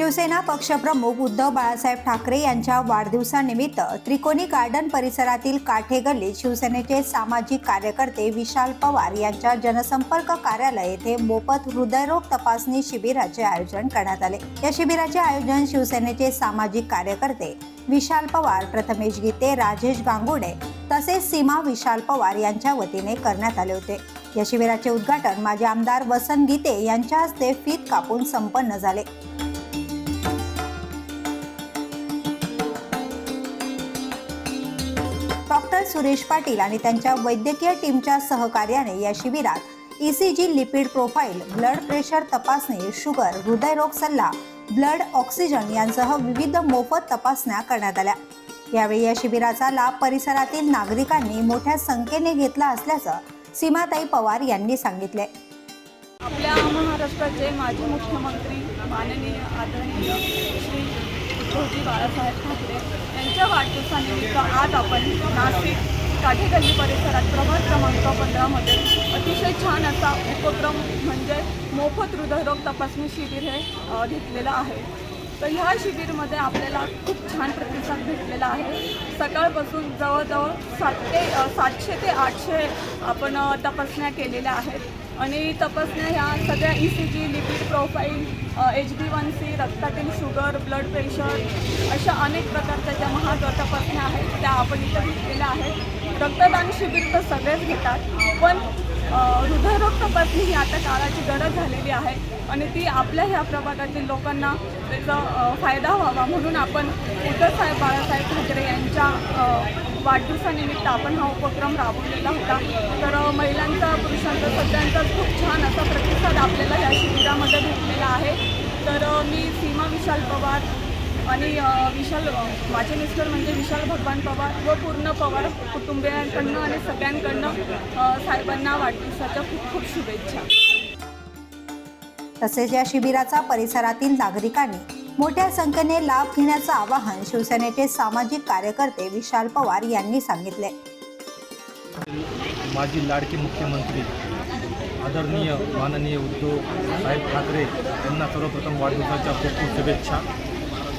शिवसेना पक्षप्रमुख उद्धव बाळासाहेब ठाकरे यांच्या वाढदिवसानिमित्त त्रिकोणी गार्डन परिसरातील काठे गल्लीत शिवसेनेचे सामाजिक कार्यकर्ते विशाल पवार यांच्या जनसंपर्क कार्यालय येथे मोफत हृदयरोग तपासणी शिबिराचे आयोजन करण्यात आले. या शिबिराचे आयोजन शिवसेनेचे सामाजिक कार्यकर्ते विशाल पवार प्रथमेश गीते राजेश गांगुडे तसेच सीमा विशाल पवार यांच्या वतीने करण्यात आले होते. या शिबिराचे उद्घाटन माजी आमदार वसंत गीते यांच्या हस्ते फीत कापून संपन्न झाले. सुरेश पाटील आणि त्यांच्या वैद्यकीय टीमच्या सहकार्याने या शिबिरात ECG lipid profile blood pressure तपासणी शुगर हृदयरोग सल्ला ब्लड ऑक्सिजन यांसह विविध मोफत तपासण्या करण्यात आल्या. यावेळी या शिबिराचा लाभ परिसरातील नागरिकांनी मोठ्या संख्येने घेतला असल्याचं सीमाताई पवार यांनी सांगितले. आपल्या महाराष्ट्राचे माजी मुख्यमंत्री माननीय आदरणीय श्री उद्धवजी बाळासाहेब ठाकरे यांच्या वाढदिवसानिमित्त आज आपण नाशिक काठेगल्ली परिसरात प्रभाग क्रमांक पंधरामध्ये अतिशय छान असा उपक्रम म्हणजे मोफत हृदयरोग तपासणी शिबिर हे घेतलेलं आहे. तर ह्या शिबिरमध्ये आपल्याला खूप छान प्रतिसाद भेटलेला आहे. सकाळपासून जवळजवळ सात ते सातशे ते आठशे आपण तपासण्या केलेल्या आहेत. आणि तपासण्या ह्या सगळ्या E C G lipid profile H B one C रक्तातील शुगर ब्लड प्रेशर अशा अनेक प्रकारच्या ज्या महाग तपासण्या आहेत त्या आपण इथं घेतलेल्या आहेत. रक्तदान शिबिर तर सगळेच घेतात पण हृदयरोग तपासणी ही आता काळाची गरज झालेली आहे आणि ती आपल्या ह्या प्रभागातील लोकांना त्याचा फायदा व्हावा म्हणून आपण उद्धवसाहेब बाळासाहेब ठाकरे यांच्या वाढदिवसानिमित्त आपण हा उपक्रम राबवलेला होता. तर महिलांचा पुरुषांचा सगळ्यांचा खूप छान असा प्रतिसाद आपल्याला या शिबिरामध्ये भेटलेला आहे. तर मी सीमा विशाल पवार आणि विशाल माझे मिस्टर म्हणजे विशाल भगवान पवार. व पूर्ण पवार कुटुंबियांकडनं आणि सगळ्यांकडनं साहेबांना वाढदिवसाच्या खूप खूप शुभेच्छा. तसेच या शिबिराचा परिसरातील नागरिकांनी मोठ्या संख्येने लाभ घेण्याचं आवाहन शिवसेनेचे सामाजिक कार्यकर्ते विशाल पवार यांनी सांगितले. माजी लाडके मुख्यमंत्री आदरणीय माननीय उद्धव साहेब ठाकरे यांना सर्वप्रथम वाढदिवसाच्या खूप खूप शुभेच्छा.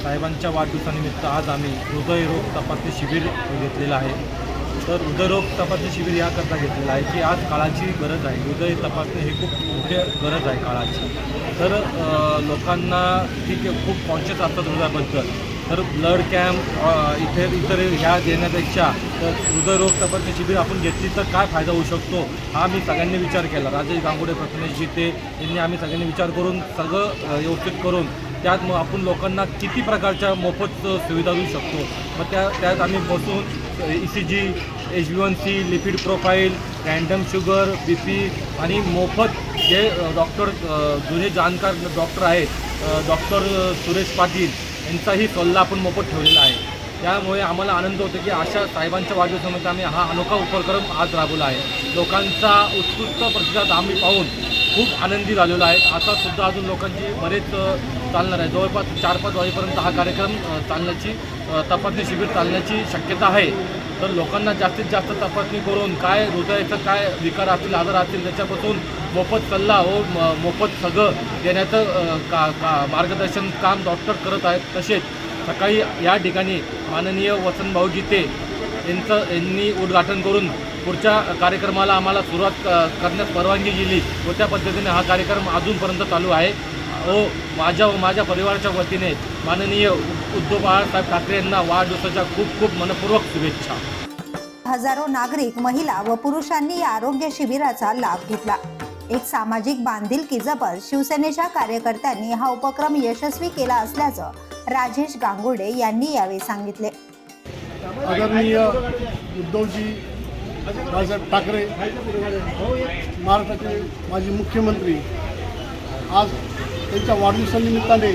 साहेबांच्या वाढदिवसानिमित्त आज आम्ही हृदयरोग तपासणी शिबिर घेतलेलं आहे. तर हृदयरोग तपासणी शिबिर याकरता घेतलेलं आहे की आज काळाची गरज आहे. हृदय तपासणी हे खूप मोठी गरज आहे काळाची. तर लोकांना ठीक खूप कॉन्शियस असतात हृदयाबद्दल. तर ब्लड कॅम्प इथे इतर ह्या देण्यापेक्षा तर हृदयरोग तपासणी शिबिर आपण घेतली तर काय फायदा होऊ शकतो? हा मी सगळ्यांनी विचार केला. राजेश गांगुडे प्रथमेश जिते यांनी आम्ही सगळ्यांनी विचार करून सगळं व्यवस्थित करून त्यात मग आपण लोकांना किती प्रकारच्या मोफत सुविधा देऊ शकतो? मग त्या त्यात आम्ही बसून E C G H B one C lipid profile random sugar B P आणि मोफत जे डॉक्टर जुने जाणकार डॉक्टर आहेत डॉक्टर सुरेश पाटील यांचाही सल्ला आपण मोफत ठेवलेला आहे. त्यामुळे आम्हाला आनंद होतो की अशा साहेबांच्या वाढदिवसामध्ये आम्ही हा अनोखा उपक्रम आज राबवला आहे. लोकांचा उत्कृष्ट प्रतिसाद आम्ही पाहून खूप आनंदी झालेलो आहे. आता सुद्धा अजून लोकांची बरेच चालणार आहे. जवळपास चार पाच वाजेपर्यंत हा कार्यक्रम चालण्याची तपासणी शिबिर चालण्याची शक्यता आहे. तर लोकांना जास्तीत जास्त तपासणी करून काय हृदयाचं काय विकार असतील आजार असतील त्याच्यापासून मोफत सल्ला व मोफत सगळं देण्याचं का का मार्गदर्शन काम डॉक्टर करत आहेत. तसेच सकाळी या ठिकाणी माननीय वसंतभाऊ गीते यांचं यांनी उद्घाटन करून पुढच्या कार्यक्रमाला आम्हाला सुरुवात करण्यास परवानगी दिली व त्या पद्धतीने हा कार्यक्रम अजूनपर्यंत चालू आहे. व माझ्या व माझ्या परिवाराच्या वतीने माननीय उद्धव बाळासाहेब ठाकरे यांना वाढदिवसाच्या खूप खूप मनपूर्वक शुभेच्छा. हजारो नागरिक महिला व पुरुषांनी या आरोग्य शिबिराचा लाभ घेतला. एक सामाजिक बांधिलकी जपत शिवसेनेच्या कार्यकर्त्यांनी हा उपक्रम यशस्वी केला असल्याचं राजेश गांगुडे यांनी यावेळी सांगितले. आदरणीय उद्धवजी बाळासाहेब ठाकरे महाराष्ट्राचे माजी मुख्यमंत्री आज त्यांच्या वाढदिवसानिमित्ताने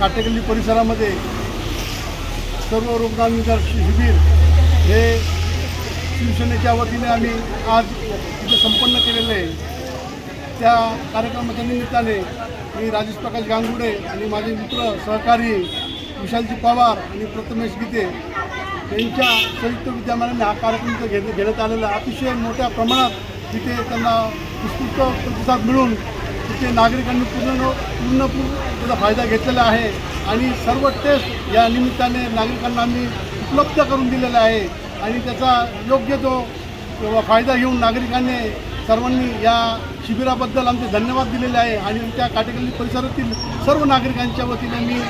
काटेकल्ली परिसरामध्ये सर्व रुग्णांविचार शिबिर हे शिवसेनेच्या वतीने आम्ही आज तिथे संपन्न केलेलं आहे त्या कार्यक्रमाच्या निमित्ताने मी राजेश प्रकाश गांगुडे आणि माझे मित्र सहकारी विशालजी पवार आणि प्रथमेश गीते यांच्या संयुक्त विद्यमानाने हा कार्यक्रम घेण्यात आलेला आहे. अतिशय मोठ्या प्रमाणात तिथे त्यांना उत्स्फूर्त प्रतिसाद मिळून तिथे नागरिकांनी पूर्ण पूर्ण त्याचा फायदा घेतलेला आहे. आणि सर्व टेस्ट या निमित्ताने नागरिकांना आम्ही उपलब्ध करून दिलेला आहे. आणि त्याचा योग्य तो फायदा घेऊन नागरिकांनी सर्वांनी या शिबिराबद्दल आमचे धन्यवाद दिलेले आहे. आणि त्या काटेकली परिसरातील सर्व नागरिकांच्या वतीने मी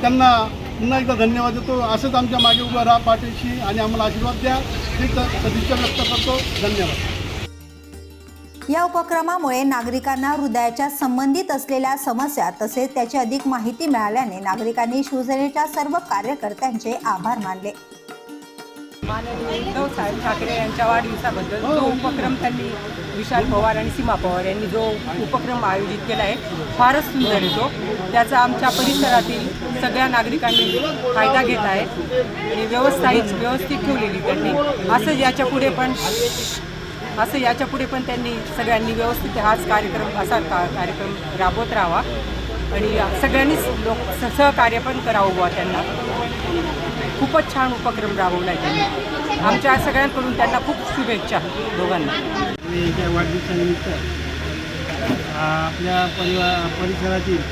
त्यांना पुन्हा एकदा धन्यवाद देतो. असंच आमच्या मागे उभं राहा पाठीशी आणि आम्हाला आशीर्वाद द्या. ही सदिच्छा व्यक्त करतो. धन्यवाद. या उपक्रमामुळे नागरिकांना हृदयाच्या संबंधित असलेल्या समस्या तसेच त्याची अधिक माहिती मिळाल्याने नागरिकांनी शिवसेनेच्या सर्व कार्यकर्त्यांचे आभार मानले. माननीय उद्धव साहेब ठाकरे यांच्या वाढदिवसाबद्दल जो उपक्रम त्यांनी विशाल पवार आणि सीमा पवार यांनी जो उपक्रम आयोजित केला आहे फारच सुंदर आहे तो. त्याचा आमच्या परिसरातील सगळ्या नागरिकांनी फायदा घेत आहे आणि व्यवस्था व्यवस्थित ठेवलेली त्यांनी. असं याच्यापुढे पण असं याच्यापुढे पण त्यांनी सगळ्यांनी व्यवस्थित हाच कार्यक्रम असा का कार्यक्रम राबवत राहावा. आणि सगळ्यांनीच लोक सहकार्य पण करावं बुवा त्यांना. खूपच छान उपक्रम राबवला आहे त्यांनी. आमच्या सगळ्यांकडून त्यांना खूप शुभेच्छा दोघांना. याच्या वाढदिवसानिमित्त आपल्या परिवार परिसरातील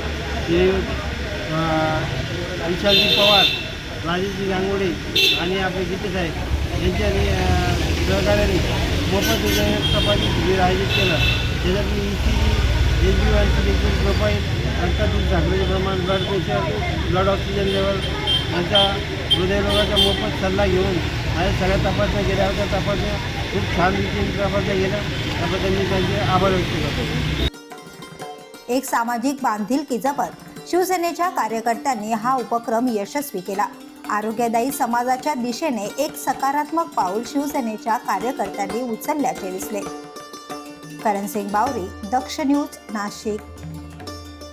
जे विशालजी पवार राजेशजी गांगोडे आणि आपले गीतेसाहेब यांच्या सहकार्याने मोफत हृदय तपासणी शिबिर आयोजित केलं. त्याच्यातली ई सी एच बी वानची देखील प्रोफाईल रक्तातील साखरेचे प्रमाण blood pressure blood oxygen level यांचा हृदयरोगाचा मोफत सल्ला घेऊन आणि सगळ्या तपासण्या केल्या होत्या. तपासण्या खूप छान रीतीने तपासण्या केल्या. त्याबद्दल मी त्यांचे आभार व्यक्त करतो. एक सामाजिक बांधिलकी जपत शिवसेनेच्या कार्यकर्त्यांनी हा उपक्रम यशस्वी केला. आरोग्यदायी समाजाच्या दिशेने एक सकारात्मक पाऊल शिवसेनेच्या कार्यकर्त्यांनी उचलल्याचे दिसले. करणसिंग बावरी दक्ष न्यूज नाशिक.